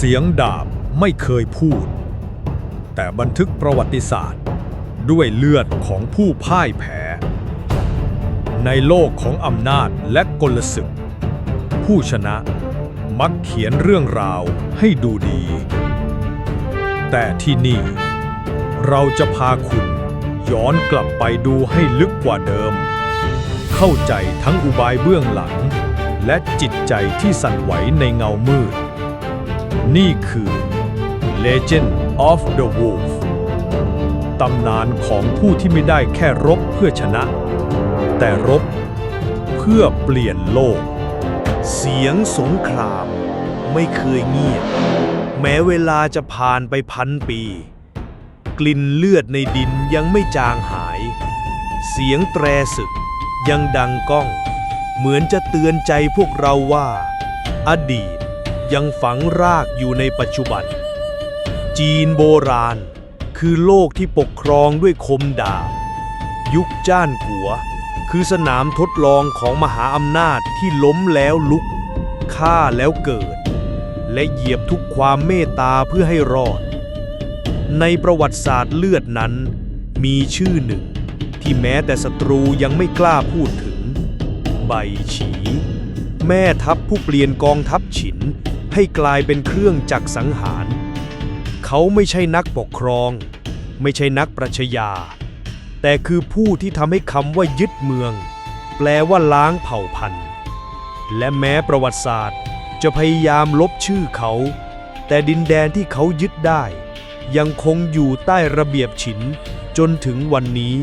เสียงดาบไม่เคยพูด แต่บันทึกประวัติศาสตร์ ด้วยเลือดของผู้พ่ายแพ้ ในโลกของอำนาจและกลศึก ผู้ชนะมักเขียนเรื่องราวให้ดูดี แต่ที่นี่ เราจะพาคุณย้อนกลับไปดูให้ลึกกว่าเดิม เข้าใจทั้งอุบายเบื้องหลัง และจิตใจที่สั่นไหวในเงามืด นี่คือ Legend of the Wolf ตำนานของผู้ที่ไม่ได้แค่รบเพื่อชนะ แต่รบเพื่อเปลี่ยนโลก เสียงสงครามไม่เคยเงียบ แม้เวลาจะผ่านไปพันปี กลิ่นเลือดในดินยังไม่จางหาย เสียงแตรศึกยังดังก้อง เหมือนจะเตือนใจพวกเราว่า อดีต ยังฝังรากอยู่ในปัจจุบัน จีนโบราณ คือโลกที่ปกครองด้วยคมดาบ ยุคจ้านกัว คือสนามทดลองของมหาอำนาจที่ล้มแล้วลุกฆ่าแล้วเกิด และเหยียบทุกความเมตตาเพื่อให้รอด ในประวัติศาสตร์เลือดนั้น มีชื่อหนึ่ง ที่แม้แต่ศัตรูยังไม่กล้าพูดถึง ใบฉีแม่ทัพผู้เปลี่ยนกองทัพฉิน ให้กลายเป็นเครื่องจักสังหาร เขาไม่ใช่นักปกครอง ไม่ใช่นักปรัชญา แต่คือผู้ที่ทำให้คำว่ายึดเมือง แปลว่าล้างเผ่าพันธุ์ และแม้ประวัติศาสตร์จะพยายามลบชื่อเขา แต่ดินแดนที่เขายึดได้ ยังคงอยู่ใต้ระเบียบฉินจนถึงวันนี้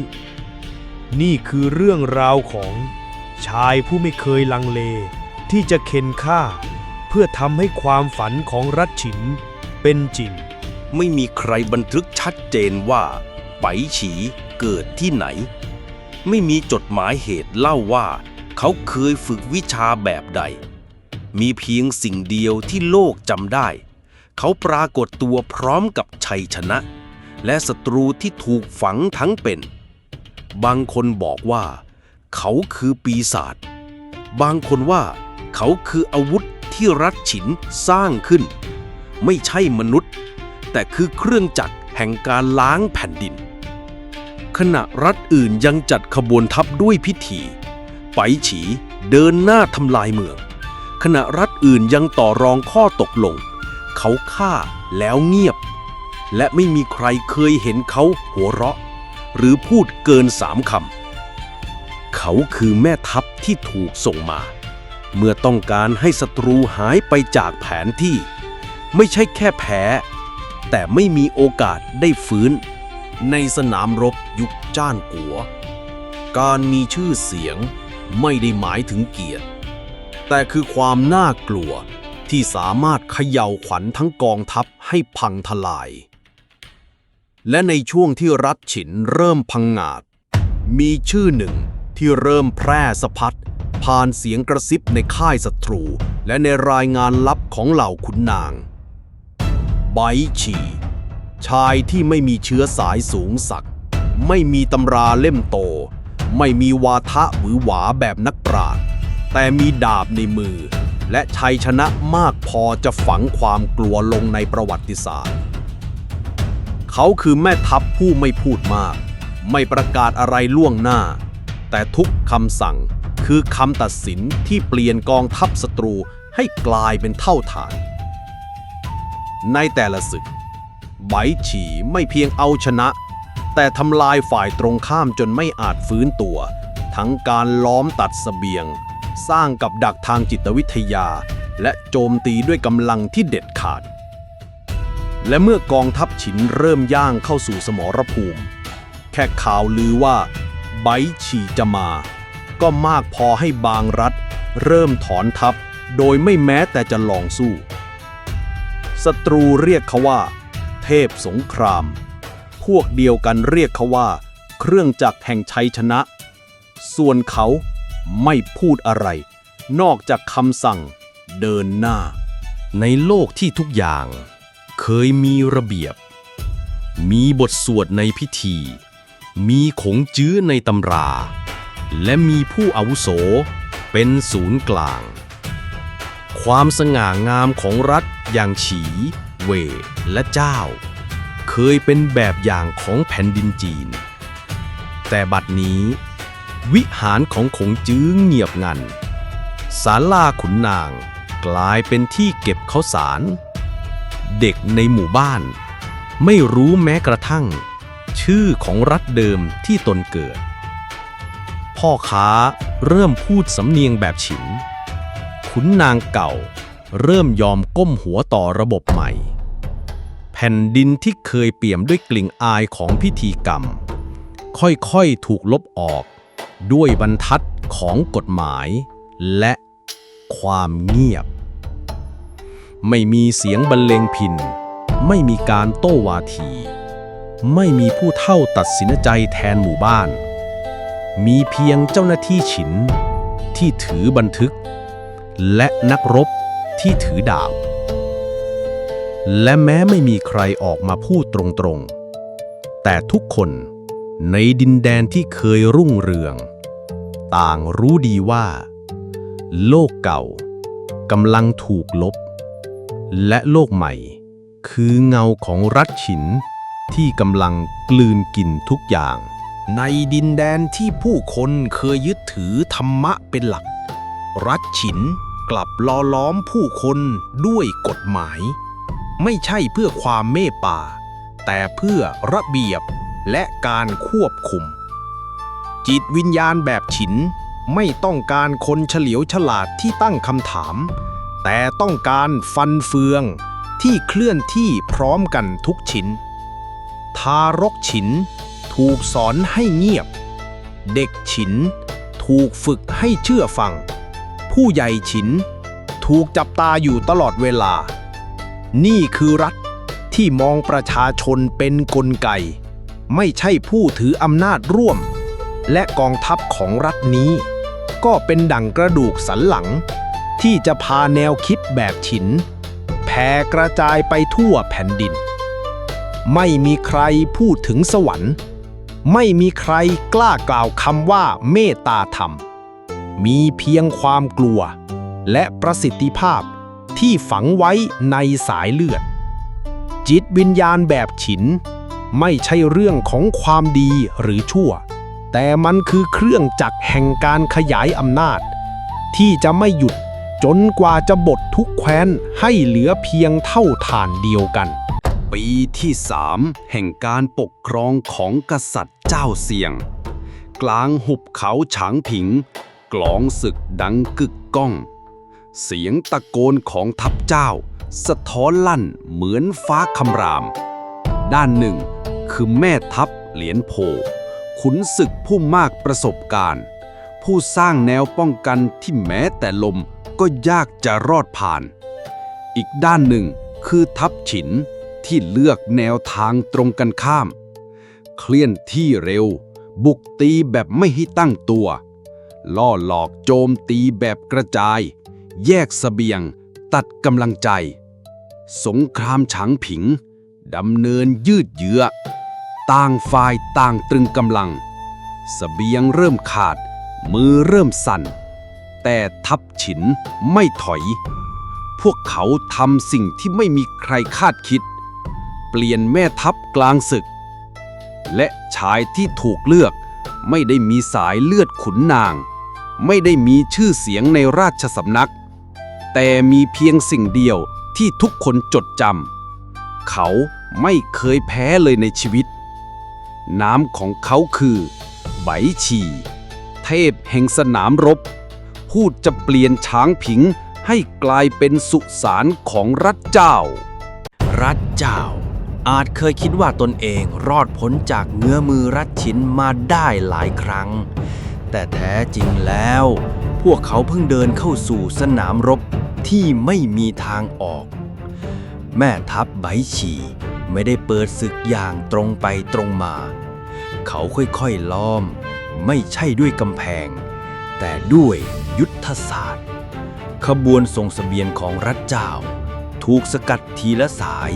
นี่คือเรื่องราวของชายผู้ไม่เคยลังเล ที่จะเข็นฆ่า พื่อทำให้ความฝันของรัฐฉินเป็นจริง ไม่มีใครบันทึกชัดเจนว่า ไปฉีเกิดที่ไหน ไม่มีจดหมายเหตุเล่าว่า เขาเคยฝึกวิชาแบบใด มีเพียงสิ่งเดียวที่โลกจำได้ เขาปรากฏตัวพร้อมกับชัยชนะ และศัตรูที่ถูกฝังทั้งเป็น บางคนบอกว่า เขาคือปีศาจบางคนว่า เขาคืออาวุธ ที่รัฐฉินสร้างขึ้น ไม่ใช่มนุษย์ แต่คือเครื่องจักรแห่งการล้างแผ่นดิน ขณะรัฐอื่นยังจัดขบวนทัพด้วยพิธี ไปฉีเดินหน้าทำลายเมือง ขณะรัฐอื่นยังต่อรองข้อตกลง เขาฆ่าแล้วเงียบ และไม่มีใครเคยเห็นเขาหัวเราะ หรือพูดเกินสามคำ เขาคือแม่ทัพที่ถูกส่งมา เมื่อต้องการให้ศัตรูหายไปจากแผนที่ ไม่ใช่แค่แพ้ แต่ไม่มีโอกาสได้ฟื้น ในสนามรบยุคจ้านกัว การมีชื่อเสียงไม่ได้หมายถึงเกียรติ แต่คือความน่ากลัวที่สามารถเขย่าขวัญทั้งกองทัพให้พังทลาย และในช่วงที่รัฐฉินเริ่มพังงาด มีชื่อหนึ่งที่เริ่มแพร่สะพัด ผ่านเสียงกระซิบในค่ายศัตรู และในรายงานลับของเหล่าขุนนาง ไบฉีชายที่ไม่มีเชื้อสายสูงสัก ไม่มีตำราเล่มโต ไม่มีวาทะหวือหวาแบบนักปราชญ์แต่มีดาบในมือ และชัยชนะมากพอจะฝังความกลัวลงในประวัติศาสตร์ เขาคือแม่ทัพผู้ไม่พูดมาก ไม่ประกาศอะไรล่วงหน้า แต่ทุกคำสั่ง คือคำตัดสินที่เปลี่ยนกองทัพศัตรูให้กลายเป็นเท่าฐาน ในแต่ละศึก ไบฉีไม่เพียงเอาชนะ แต่ทำลายฝ่ายตรงข้ามจนไม่อาจฟื้นตัว ทั้งการล้อมตัดสเสบียง สร้างกับดักทางจิตวิทยา และโจมตีด้วยกำลังที่เด็ดขาด และเมื่อกองทัพฉินเริ่มย่างเข้าสู่สมรภูมิ แค่ข่าวลือว่าไบฉีจะมา ก็มากพอให้บางรัฐ เริ่มถอนทัพ โดยไม่แม้แต่จะลองสู้ศัตรูเรียกเขาว่า เทพสงคราม พวกเดียวกันเรียกเขาว่า เครื่องจักรแห่งชัยชนะ ส่วนเขาไม่พูดอะไร นอกจากคำสั่งเดินหน้า ในโลกที่ทุกอย่าง เคยมีระเบียบ มีบทสวดในพิธี มีขงจื้อในตำรา และมีผู้อาวุโสเป็นศูนย์กลาง ความสง่างามของรัฐอย่างฉี เว่ยและเจ้า เคยเป็นแบบอย่างของแผ่นดินจีน แต่บัดนี้ วิหารของขงจื้อเงียบงันศาลาขุนนางกลายเป็นที่เก็บข้าวสาร เด็กในหมู่บ้าน ไม่รู้แม้กระทั่ง ชื่อของรัฐเดิมที่ตนเกิด พ่อค้าเริ่มพูดสำเนียงแบบฉิน ขุนนางเก่า เริ่มยอมก้มหัวต่อระบบใหม่ แผ่นดินที่เคยเปี่ยมด้วยกลิ่นอายของพิธีกรรม ค่อยๆถูกลบออก ด้วยบรรทัดของกฎหมาย และความเงียบ ไม่มีเสียงบรรเลงพิน ไม่มีการโต้วาที ไม่มีผู้เท่าตัดสินใจแทนหมู่บ้าน มีเพียงเจ้าหน้าที่ฉิน ที่ถือบันทึก และนักรบที่ถือดาบ และแม้ไม่มีใครออกมาพูดตรงๆ แต่ทุกคนในดินแดนที่เคยรุ่งเรือง ต่างรู้ดีว่า โลกเก่ากำลังถูกลบ และโลกใหม่ คือเงาของรัฐฉินที่กำลังกลืนกินทุกอย่าง ในดินแดนที่ผู้คนเคยยึดถือธรรมะเป็นหลัก รัฐฉินกลับล้อล้อมผู้คนด้วยกฎหมาย ไม่ใช่เพื่อความเมตตาแต่เพื่อระเบียบและการควบคุม จิตวิญญาณแบบฉินไม่ต้องการคนเฉลียวฉลาดที่ตั้งคำถาม แต่ต้องการฟันเฟืองที่เคลื่อนที่พร้อมกันทุกชิ้น ทารกฉิน ถูกสอนให้เงียบ เด็กฉิน ถูกฝึกให้เชื่อฟัง ผู้ใหญ่ฉิน ถูกจับตาอยู่ตลอดเวลา นี่คือรัฐที่มองประชาชนเป็นกลไก ไม่ใช่ผู้ถืออำนาจร่วม และกองทัพของรัฐนี้ ก็เป็นดั่งกระดูกสันหลัง ที่จะพาแนวคิดแบบฉินแผ่กระจายไปทั่วแผ่นดิน ไม่มีใครพูดถึงสวรรค์ ไม่มีใครกล้ากล่าวคำว่าเมตตาธรรม มีเพียงความกลัว และประสิทธิภาพที่ฝังไว้ในสายเลือด จิตวิญญาณแบบฉิน ไม่ใช่เรื่องของความดีหรือชั่ว แต่มันคือเครื่องจักรแห่งการขยายอำนาจ ที่จะไม่หยุดจนกว่าจะบดทุกแคว้นให้เหลือเพียงเท่าฐานเดียวกัน ปีที่สามแห่งการปกครองของกษัตริย์ เจ้าเสียง กลางหุบเขาฉางผิง กลองศึกดังกึกก้อง เสียงตะโกนของทัพเจ้า สะท้อนลั่นเหมือนฟ้าคำราม ด้านหนึ่งคือแม่ทัพเหรียญโพ ขุนศึกผู้มากประสบการณ์ ผู้สร้างแนวป้องกันที่แม้แต่ลมก็ยากจะรอดผ่าน อีกด้านหนึ่งคือทัพฉินที่เลือกแนวทางตรงกันข้าม เคลื่อนที่เร็ว บุกตีแบบไม่ให้ตั้งตัว ล่อหลอกโจมตีแบบกระจาย แยกสเสบียง ตัดกำลังใจ สงครามฉางผิงดำเนินยืดเยื้อ ต่างฝ่ายต่างตรึงกำลังสเสบียงเริ่มขาด มือเริ่มสั่น แต่ทัพฉินไม่ถอย พวกเขาทำสิ่งที่ไม่มีใครคาดคิด เปลี่ยนแม่ทัพกลางศึก และชายที่ถูกเลือก ไม่ได้มีสายเลือดขุนนาง ไม่ได้มีชื่อเสียงในราชสำนัก แต่มีเพียงสิ่งเดียวที่ทุกคนจดจำเขาไม่เคยแพ้เลยในชีวิต น้ำของเขาคือไบฉีเทพแห่งสนามรบ พูดจะเปลี่ยนช้างผิงให้กลายเป็นสุสานของรัฐเจ้า รัฐเจ้า อาจเคยคิดว่าตนเองรอดพ้นจากเงื้อมือรัฐฉินมาได้หลายครั้ง แต่แท้จริงแล้ว พวกเขาเพิ่งเดินเข้าสู่สนามรบที่ไม่มีทางออก แม่ทัพไบฉีไม่ได้เปิดศึกอย่างตรงไปตรงมา เขาค่อยๆล้อม ไม่ใช่ด้วยกำแพง แต่ด้วยยุทธศาสตร์ ขบวนส่งเสบียงของรัฐเจ้า ถูกสกัดทีละสาย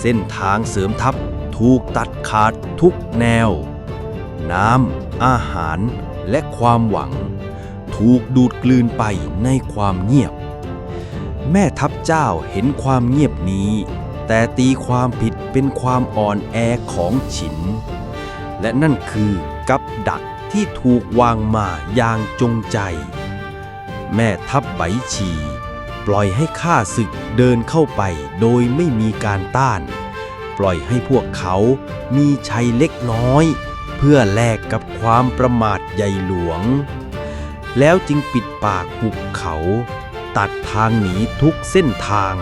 เส้นทางเสริมทัพถูกตัดขาดทุกแนว น้ำ อาหาร และความหวัง ถูกดูดกลืนไปในความเงียบ แม่ทัพเจ้าเห็นความเงียบนี้ แต่ตีความผิดเป็นความอ่อนแอของฉิน และนั่นคือกับดักที่ถูกวางมาอย่างจงใจ แม่ทัพไบฉี ปล่อยให้ข้าศึกเดินเข้าไปโดยไม่มีการต้าน ปล่อยให้พวกเขามีชัยเล็กน้อย เพื่อแลกกับความประมาทใหญ่หลวง แล้วจึงปิดปากหุบเขา ตัดทางหนีทุกเส้นทาง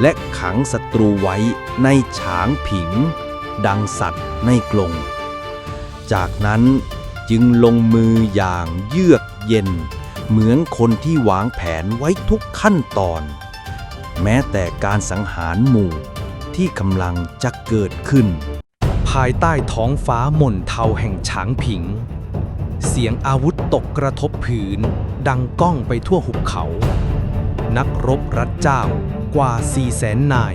และขังศัตรูไว้ในฉางผิง ดังสัตว์ในกรงจากนั้นจึงลงมืออย่างเยือกเย็น เหมือนคนที่วางแผนไว้ทุกขั้นตอน แม้แต่การสังหารหมู่ที่กำลังจะเกิดขึ้น ภายใต้ท้องฟ้าหม่นเทาแห่งฉางผิง เสียงอาวุธตกกระทบผืน ดังก้องไปทั่วหุบเขา นักรบรัฐเจ้ากว่าสี่แสนนาย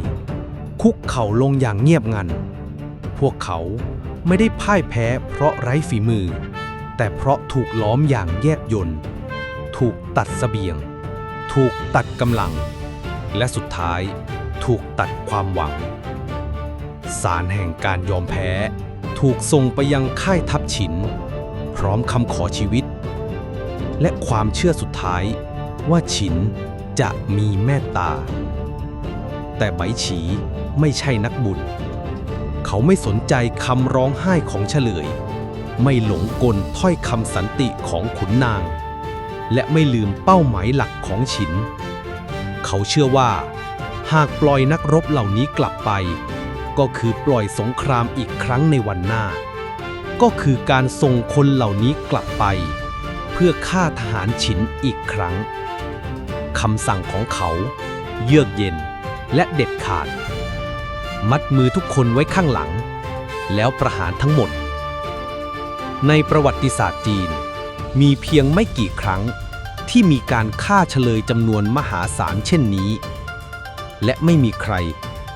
คุกเข่าลงอย่างเงียบงัน พวกเขาไม่ได้พ่ายแพ้เพราะไร้ฝีมือ แต่เพราะถูกล้อมอย่างแยบยนต์ ถูกตัดเสบียง ถูกตัดกำลัง และสุดท้ายถูกตัดความหวัง สารแห่งการยอมแพ้ ถูกส่งไปยังค่ายทัพฉิน พร้อมคำขอชีวิต และความเชื่อสุดท้ายว่าฉินจะมีแม่ตา แต่ไบฉีไม่ใช่นักบุญ เขาไม่สนใจคำร้องไห้ของเฉลย ไม่หลงกลถ้อยคำสันติของขุนนาง และไม่ลืมเป้าหมายหลักของฉิน เขาเชื่อว่า หากปล่อยนักรบเหล่านี้กลับไป ก็คือปล่อยสงครามอีกครั้งในวันหน้า ก็คือการส่งคนเหล่านี้กลับไป เพื่อฆ่าทหารฉินอีกครั้งคำสั่งของเขา เยือกเย็นและเด็ดขาด มัดมือทุกคนไว้ข้างหลัง แล้วประหารทั้งหมด ในประวัติศาสตร์จีน มีเพียงไม่กี่ครั้งที่มีการฆ่าเฉลยจำนวนมหาศาลเช่นนี้ และไม่มีใคร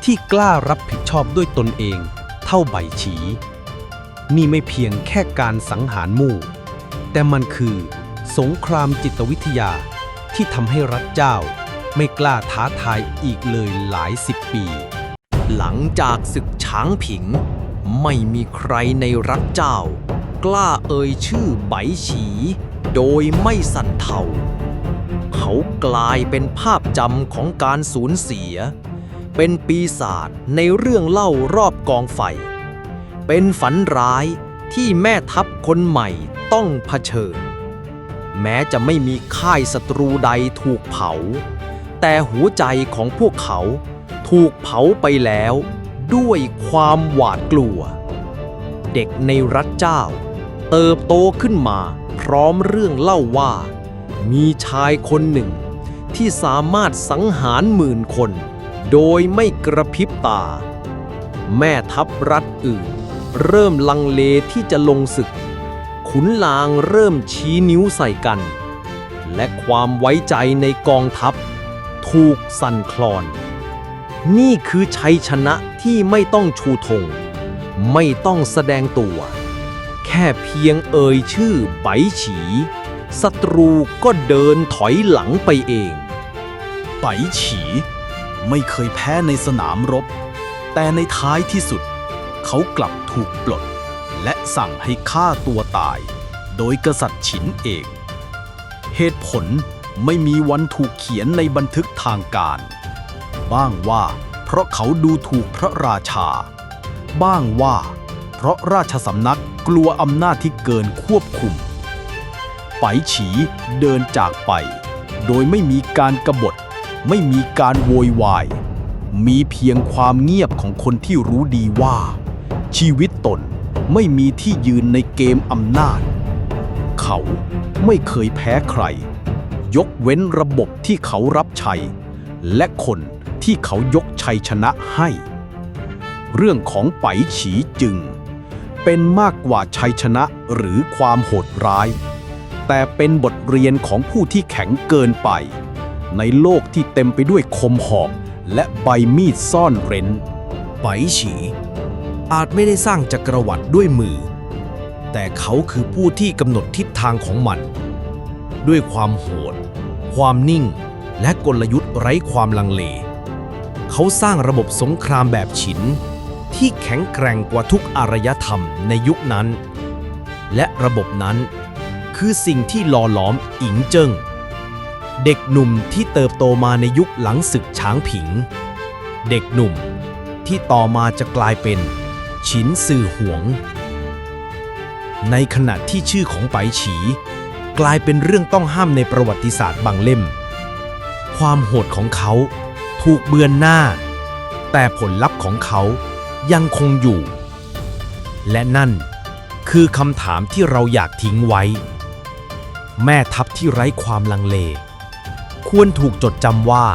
ที่กล้ารับผิดชอบด้วยตนเองเท่าใบฉี นี่ไม่เพียงแค่การสังหารหมู่ แต่มันคือสงครามจิตวิทยาที่ทำให้รัฐเจ้าไม่กล้าท้าทายอีกเลยหลายสิบปี หลังจากศึกช้างผิง ไม่มีใครในรัฐเจ้า กล้าเอ่ยชื่อไบฉี โดยไม่สั่นเทาเขากลายเป็นภาพจำของการสูญเสีย เป็นปีศาจในเรื่องเล่ารอบกองไฟ เป็นฝันร้ายที่แม่ทัพคนใหม่ต้องเผชิญ แม้จะไม่มีค่ายศัตรูใดถูกเผา แต่หัวใจของพวกเขาถูกเผาไปแล้วด้วยความหวาดกลัว เด็กในรัฐเจ้า เติบโตขึ้นมาพร้อมเรื่องเล่าว่า มีชายคนหนึ่ง ที่สามารถสังหารหมื่นคน โดยไม่กระพริบตา แม่ทัพรัฐอื่น เริ่มลังเลที่จะลงศึก ขุนลางเริ่มชี้นิ้วใส่กัน และความไว้ใจในกองทัพ ถูกสั่นคลอน นี่คือชัยชนะที่ไม่ต้องชูธงไม่ต้องแสดงตัว แค่เพียงเอ่ยชื่อไบฉีศัตรูก็เดินถอยหลังไปเอง ไปฉี ไม่เคยแพ้ในสนามรบ แต่ในท้ายที่สุด เขากลับถูกปลด และสั่งให้ฆ่าตัวตาย โดยกษัตริย์ฉินเอง เหตุผลไม่มีวันถูกเขียนในบันทึกทางการ บ้างว่า เพราะเขาดูถูกพระราชา บ้างว่า เพราะราชสำนัก กลัวอำนาจที่เกินควบคุม ไปฉีเดินจากไป โดยไม่มีการกรบฏ ไม่มีการโวยวาย มีเพียงความเงียบของคนที่รู้ดีว่า ชีวิตตนไม่มีที่ยืนในเกมอำนาจ เขาไม่เคยแพ้ใคร ยกเว้นระบบที่เขารับใช้ และคนที่เขายกชัยชนะให้ เรื่องของไปฉีจึง เป็นมากกว่าชัยชนะหรือความโหดร้าย แต่เป็นบทเรียนของผู้ที่แข็งเกินไป ในโลกที่เต็มไปด้วยคมหอกและใบมีดซ่อนเร้นไปฉี อาจไม่ได้สร้างจักรวรรดิด้วยมือ แต่เขาคือผู้ที่กำหนดทิศทางของมัน ด้วยความโหด ความนิ่ง และกลยุทธ์ไร้ความลังเล เขาสร้างระบบสงครามแบบฉิน ที่แข็งแกร่งกว่าทุกอารยธรรมในยุคนั้น และระบบนั้น คือสิ่งที่หล่อหลอมอิงเจิ้ง เด็กหนุ่มที่เติบโตมาในยุคหลังศึกช้างผิง เด็กหนุ่มที่ต่อมาจะกลายเป็นฉินซือหวง ในขณะที่ชื่อของไปฉี กลายเป็นเรื่องต้องห้ามในประวัติศาสตร์บางเล่ม ความโหดของเขาถูกเบือนหน้า แต่ผลลัพธ์ของเขา ยังคงอยู่ และนั่นคือคำถามที่เราอยากทิ้งไว้ แม่ทัพที่ไร้ความลังเล ควรถูกจดจำว่า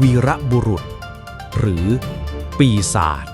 วีระบุรุษ หรือปีศาจ